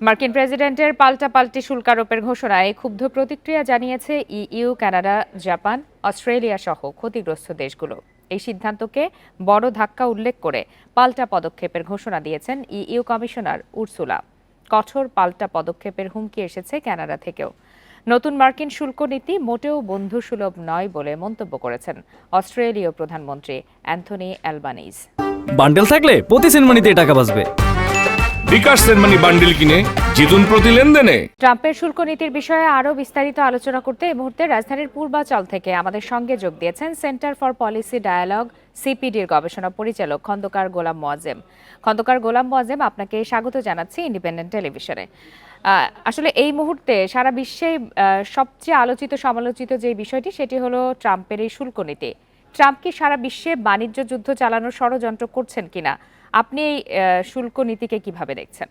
মার্কিন প্রেসিডেন্টের পাল্টাপাল্টি শুল্ক আরোপের ঘোষণায় ক্ষুব্ধ প্রতিক্রিয়া জানিয়েছে ইইউ, কানাডা, জাপান, অস্ট্রেলিয়া সহ ক্ষতিগ্রস্ত দেশগুলো। এই সিদ্ধান্তকে বড় ধাক্কা উল্লেখ করে পাল্টা পদক্ষেপের ঘোষণা দিয়েছেন ইইউ কমিশনার উর্সুলা। কঠোর পাল্টা পদক্ষেপের হুমকি এসেছে কানাডা থেকেও। নতুন মার্কিন শুল্ক নীতি মোটেও বন্ধুসুলভ নয় বলে মন্তব্য করেছেন অস্ট্রেলীয় প্রধানমন্ত্রী অ্যান্থনি অ্যালবানিজ। বান্ডেল থাকলে প্রতি সেনমানিতে টাকা বাঁচবে। বিকাশ সেনমানি বান্ডিল কিনে জিতুন প্রতি লেনদেনে। ট্রাম্পের শুল্ক নীতির বিষয়ে আরও বিস্তারিত আলোচনা করতে এই মুহূর্তে রাজধানীর পূর্বাচল থেকে আমাদের সঙ্গে যোগ দিয়েছেন সেন্টার ফর পলিসি ডায়ালগ সিপিডির গবেষণা পরিচালক খন্দকার গোলাম মোয়াজেম খন্দকার গোলাম মোয়াজেম আপনাকে স্বাগত জানাচ্ছি ইন্ডিপেন্ডেন্ট টেলিভিশনে। আসলে এই মুহূর্তে সারা বিশ্বে সবচেয়ে আলোচিত, সমালোচিত যে বিষয়টি, সেটি হলো ট্রাম্পের এই শুল্ক নীতি। ট্রাম্প কি সারা বিশ্বে বাণিজ্য যুদ্ধ চালানোর ষড়যন্ত্র করছেন কিনা? আপনি এই শুল্ক নীতিকে কীভাবে দেখছেন?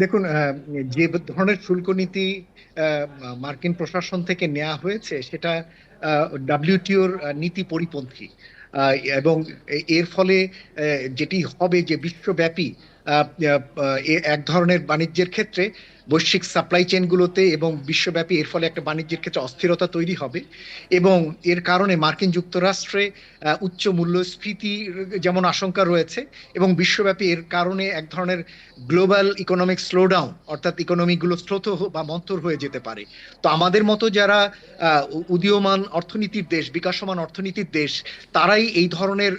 দেখুন যে ধরনের শুল্ক নীতি মার্কিন প্রশাসন থেকে নেওয়া হয়েছে, সেটা ডাব্লিউটিওর নীতি পরিপন্থী। এবং এর ফলে যেটি হবে যে বিশ্বব্যাপী এক ধরনের বাণিজ্যের ক্ষেত্রে বৈশ্বিক সাপ্লাই চেনগুলোতে এবং বিশ্বব্যাপী এর ফলে একটা বাণিজ্যের ক্ষেত্রে অস্থিরতা তৈরি হবে এবং এর কারণে মার্কিন যুক্তরাষ্ট্রে উচ্চ মূল্যস্ফীতি যেমন আশঙ্কা রয়েছে এবং বিশ্বব্যাপী এর কারণে এক ধরনের গ্লোবাল ইকোনমিক স্লোডাউন অর্থাৎ ইকোনমিগুলো স্রোত বা মন্থর হয়ে যেতে পারে। তো আমাদের মতো যারা উদীয়মান অর্থনীতির দেশ, বিকাশমান অর্থনীতির দেশ, তারাই এই ধরনের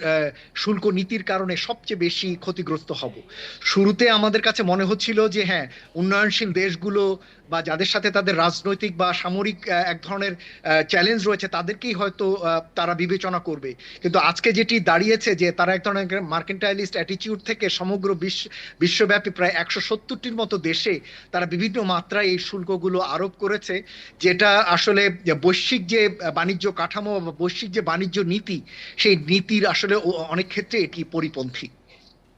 শুল্ক নীতির কারণে সবচেয়ে বেশি ক্ষতিগ্রস্ত হব। শুরুতে আমাদের কাছে মনে হচ্ছিল যে হ্যাঁ উন্নয়নশীল দেশগুলো বা যাদের সাথে তাদের রাজনৈতিক বা সামরিক এক ধরনের চ্যালেঞ্জ রয়েছে, তাদেরকেই হয়তো তারা বিবেচনা করবে। কিন্তু আজকে যেটি দাঁড়িয়েছে যে, তারা এক ধরনের মার্কেন্টাইলিস্ট অ্যাটিটিউড থেকে সমগ্র বিশ্ব, বিশ্বব্যাপী প্রায় একশো সত্তরটির মতো দেশে তারা বিভিন্ন মাত্রায় এই শুল্কগুলো আরোপ করেছে, যেটা আসলে বৈশ্বিক যে বাণিজ্য কাঠামো বা বৈশ্বিক যে বাণিজ্য নীতি, সেই নীতির আসলে অনেক ক্ষেত্রে এটি পরিপন্থী।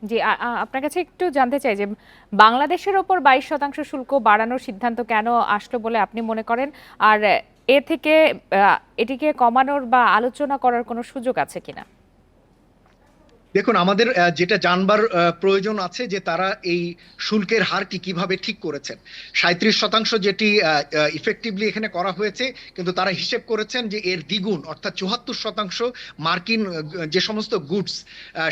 জি আপনার কাছে একটু জানতে চাই যে বাংলাদেশের ওপর বাইশ শতাংশ শুল্ক বাড়ানোর সিদ্ধান্ত কেন আসলো বলে আপনি মনে করেন? আর এ থেকে এটিকে কমানোর বা আলোচনা করার কোনো সুযোগ আছে কিনা? দেখুন, আমাদের যেটা জানবার প্রয়োজন আছে যে তারা এই শুল্কের হারটি কীভাবে ঠিক করেছেন। সাঁত্রিশ শতাংশ যেটি ইফেক্টিভলি এখানে করা হয়েছে, কিন্তু তারা হিসেব করেছেন যে এর দ্বিগুণ, অর্থাৎ চুয়াত্তর শতাংশ মার্কিন যে সমস্ত গুডস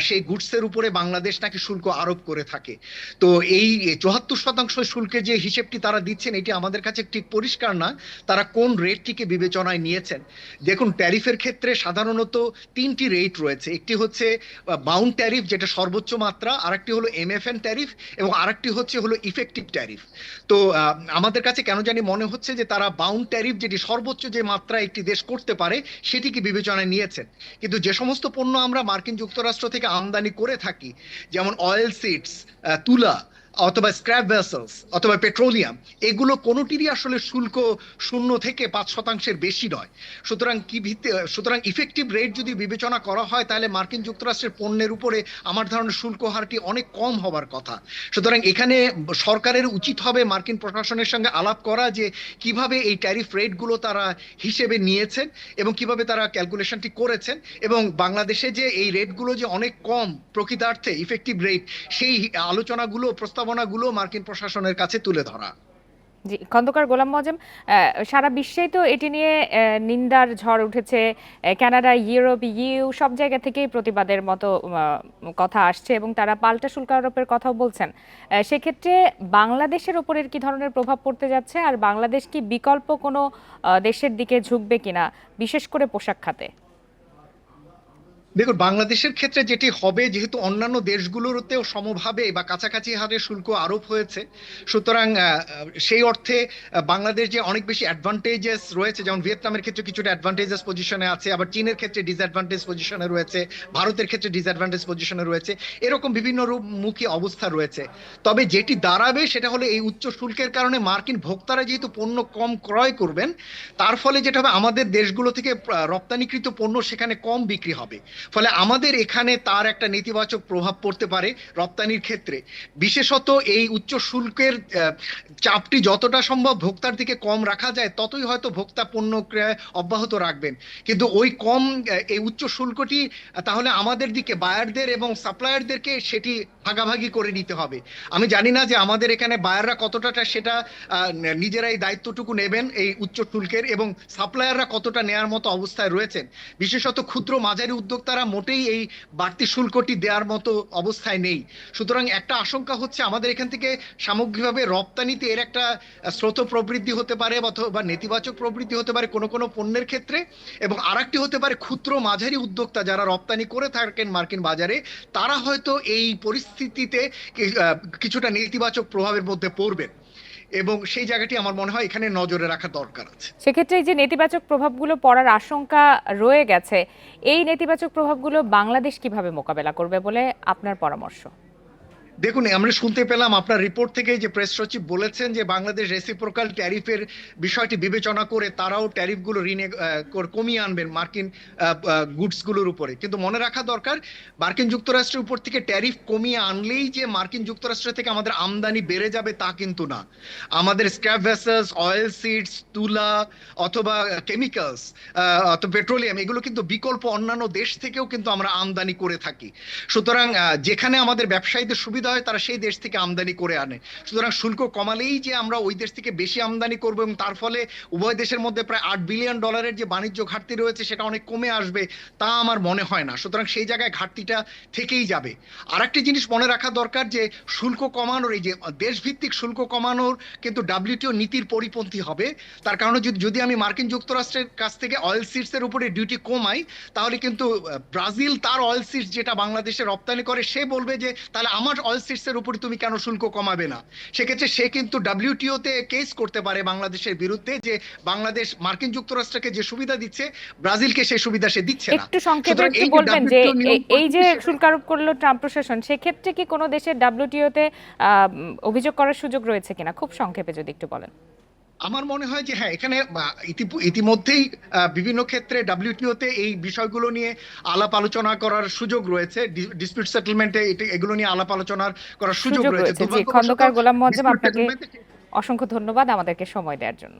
সেই গুডসের উপরে বাংলাদেশ নাকি শুল্ক আরোপ করে থাকে। তো এই চুয়াত্তর শতাংশ শুল্কের যে হিসেবটি তারা দিচ্ছেন, এটি আমাদের কাছে ঠিক পরিষ্কার না। তারা কোন রেটটিকে বিবেচনায় নিয়েছেন? দেখুন, ট্যারিফের ক্ষেত্রে সাধারণত তিনটি রেট রয়েছে। একটি হচ্ছে বাউন্ড ট্যারিফ, যেটা সর্বোচ্চ মাত্রা, আরেকটি হলো এমএফএন ট্যারিফ এবং আরেকটি হচ্ছে হলো ইফেক্টিভ ট্যারিফ। তো আমাদের কাছে কেন জানি মনে হচ্ছে যে তারা বাউন্ড ট্যারিফ, যেটি সর্বোচ্চ যে মাত্রা একটি দেশ করতে পারে, সেটিকে বিবেচনায় নিয়েছেন। কিন্তু যে সমস্ত পণ্য আমরা মার্কিন যুক্তরাষ্ট্র থেকে আমদানি করে থাকি, যেমন অয়েল সিডস তুলা অথবা স্ক্র্যাপ ভেসেলস অথবা পেট্রোলিয়াম এগুলো কোনোটিরই আসলে শুল্ক শূন্য থেকে পাঁচ শতাংশের বেশি নয়। সুতরাং কি ভিত্তি, সুতরাং ইফেক্টিভ রেট যদি বিবেচনা করা হয়, তাহলে মার্কিন যুক্তরাষ্ট্রের পণ্যের উপরে আমার ধারণা শুল্ক হারটি অনেক কম হবার কথা। সুতরাং এখানে সরকারের উচিত হবে মার্কিন প্রশাসনের সঙ্গে আলাপ করা যে কীভাবে এই ট্যারিফ রেটগুলো তারা হিসেবে নিয়েছেন এবং কীভাবে তারা ক্যালকুলেশনটি করেছেন এবং বাংলাদেশে যে এই রেটগুলো যে অনেক কম প্রকৃতার্থে ইফেক্টিভ রেট সেই আলোচনাগুলো প্রস্তাবনাগুলো মার্কিন প্রশাসনের কাছে তুলে ধরা। জি, খন্দকার গোলাম মজেম সারা বিশ্বেই তো এটি নিয়ে নিন্দার ঝড় উঠেছে। কানাডা, ইউরোপ, ইউ, সব জায়গা থেকেই প্রতিবাদের মতো কথা আসছে এবং তারা পাল্টা শুল্ক আরোপের কথাও বলছেন। সেক্ষেত্রে বাংলাদেশের ওপর এর কি ধরনের প্রভাব পড়তে যাচ্ছে? আর বাংলাদেশ কি বিকল্প কোনো দেশের দিকে ঝুঁকবে কিনা? বিশেষ করে পোশাক খাতে। দেখুন, বাংলাদেশের ক্ষেত্রে যেটি হবে, যেহেতু অন্যান্য দেশগুলোতেও সমভাবে বা কাছাকাছি হারে শুল্ক আরোপ হয়েছে, সুতরাং সেই অর্থে বাংলাদেশ যে অনেক বেশি অ্যাডভান্টেজেস রয়েছে, যেমন ভিয়েতনামের ক্ষেত্রে কিছুটা অ্যাডভান্টেজেস পজিশনে আছে, আবার চীনের ক্ষেত্রে ডিসঅ্যাডভান্টেজ পজিশনে রয়েছে, ভারতের ক্ষেত্রে ডিসঅ্যাডভান্টেজ পজিশনে রয়েছে, এরকম বিভিন্ন রূপ মুখী অবস্থা রয়েছে। তবে যেটি দাঁড়াবে, সেটা হলো এই উচ্চ শুল্কের কারণে মার্কিন ভোক্তারা যেহেতু পণ্য কম ক্রয় করবেন, তার ফলে যেটা হবে, আমাদের দেশগুলো থেকে রপ্তানিকৃত পণ্য সেখানে কম বিক্রি হবে। ফলে আমাদের এখানে তার একটা নেতিবাচক প্রভাব পড়তে পারে রপ্তানির ক্ষেত্রে। বিশেষত এই উচ্চ শুল্কের চাপটি যতটা সম্ভব ভোক্তার দিকে কম রাখা যায়, ততই হয়তো ভোক্তা পণ্য ক্রয় অব্যাহত রাখবেন। কিন্তু ওই কম এই উচ্চ শুল্কটি, তাহলে আমাদের দিকে, বায়ারদের এবং সাপ্লায়ারদেরকে সেটি ভাগাভাগি করে নিতে হবে। আমি জানি না যে আমাদের এখানে বায়াররা কতটা সেটা নিজেরাই দায়িত্বটুকু নেবেন এই উচ্চ শুল্কের এবং সাপ্লায়াররা কতটা নেয়ার মতো অবস্থায় রয়েছেন। বিশেষত ক্ষুদ্র মাঝারি উদ্যোক্তারা মোটেই এই বাড়তি শুল্কটি দেওয়ার মতো অবস্থায় নেই। সুতরাং একটা আশঙ্কা হচ্ছে আমাদের এখান থেকে সামগ্রিকভাবে রপ্তানিতে এর একটা স্রোত প্রবৃদ্ধি হতে পারে অথবা নেতিবাচক প্রবৃদ্ধি হতে পারে কোনো কোনো পণ্যের ক্ষেত্রে এবং আরেকটি হতে পারে ক্ষুদ্র মাঝারি উদ্যোক্তা যারা রপ্তানি করে থাকেন মার্কিন বাজারে, তারা হয়তো এই পরিস্থিতিতে আহ, কিছুটা নেতিবাচক প্রভাবের মধ্যে পড়বেন। এবং সেই জায়গাটি আমার মনে হয় এখানে নজরে রাখা দরকার আছে। সেক্ষেত্রে এই যে নেতিবাচক প্রভাবগুলো পড়ার আশঙ্কা রয়ে গেছে এই নেতিবাচক প্রভাবগুলো বাংলাদেশ কীভাবে মোকাবেলা করবে বলে আপনার পরামর্শ? দেখুন, আমরা শুনতে পেলাম আপনার রিপোর্ট থেকে যে প্রেস সচিব বলেছেন যে বাংলাদেশ রেসিপ্রোকাল ট্যারিফের বিষয়টি বিবেচনা করে তারাও ট্যারিফগুলো রিনে কমিয়ে আনবেন মার্কিন গুডসগুলোর উপরে। কিন্তু মনে রাখা দরকার, মার্কিন যুক্তরাষ্ট্রের উপর থেকে ট্যারিফ কমিয়ে আনলেই যে মার্কিন যুক্তরাষ্ট্র থেকে আমাদের আমদানি বেড়ে যাবে তা কিন্তু না। আমাদের স্ক্র্যাপ ভেসেলস অয়েল সিডস তুলা অথবা কেমিক্যালস অথবা পেট্রোলিয়াম এগুলো কিন্তু বিকল্প অন্যান্য দেশ থেকেও কিন্তু আমরা আমদানি করে থাকি। সুতরাং যেখানে আমাদের ব্যবসায়ীদের সুবিধা হয়, তারা সেই দেশ থেকে আমদানি করে আনে। সুতরাং শুল্ক কমালেই যে আমরা ওই দেশ থেকে বেশি আমদানি করব এবং তার ফলে উভয় দেশের মধ্যে প্রায় আট বিলিয়ন ডলারের যে বাণিজ্য ঘাটতি রয়েছে, সেটা অনেক কমে আসবে, তা আমার মনে হয় না। সুতরাং সেই জায়গায় ঘাটতিটা থেকেই যাবে। আরেকটি জিনিস মনে রাখা দরকার যে, শুল্ক কমানোর এই যে, দেশভিত্তিক শুল্ক কমানোর কিন্তু ডাব্লিউটিও নীতির পরিপন্থী হবে। তার কারণে যদি যদি আমি মার্কিন যুক্তরাষ্ট্রের কাছ থেকে অয়েল সিডস এর উপরে ডিউটি কমাই, তাহলে কিন্তু ব্রাজিল তার অয়েল সিডস যেটা বাংলাদেশে রপ্তানি করে, সে বলবে যে, তাহলে আমার অয়েল সিডস উপর তুমি কেন শুল্ক কমাবে না? সেক্ষেত্রে সে কিন্তু ডাব্লিউটিও তে কেস করতে পারে বাংলাদেশের বিরুদ্ধে যে বাংলাদেশ মার্কিন যুক্তরাষ্ট্রকে যে সুবিধা দিচ্ছে ব্রাজিলকে সেই সুবিধা সে দিচ্ছে না। একটু সংক্ষেপে কি একটু বলবেন যে এই যে শুল্ক আরোপ করল ট্রাম্প প্রশাসন সেক্ষেত্রে কি কোনো দেশের ডাব্লিউটিওতে অভিযোগ করার সুযোগ রয়েছে কিনা? খুব সংক্ষেপে যদি একটু বলেন। আমার মনে হয় যে হ্যাঁ এখানে ইতিমধ্যেই বিভিন্ন ক্ষেত্রে ডাব্লিউটিওতে এই বিষয়গুলো নিয়ে আলাপ আলোচনা করার সুযোগ রয়েছে। ডিসপিউট সেটেলমেন্টে এগুলো নিয়ে আলাপ আলোচনা করার সুযোগ রয়েছে। খন্দকার গোলাম মোয়াজ্জেম আপনাকে অসংখ্য ধন্যবাদ আমাদেরকে সময় দেওয়ার জন্য।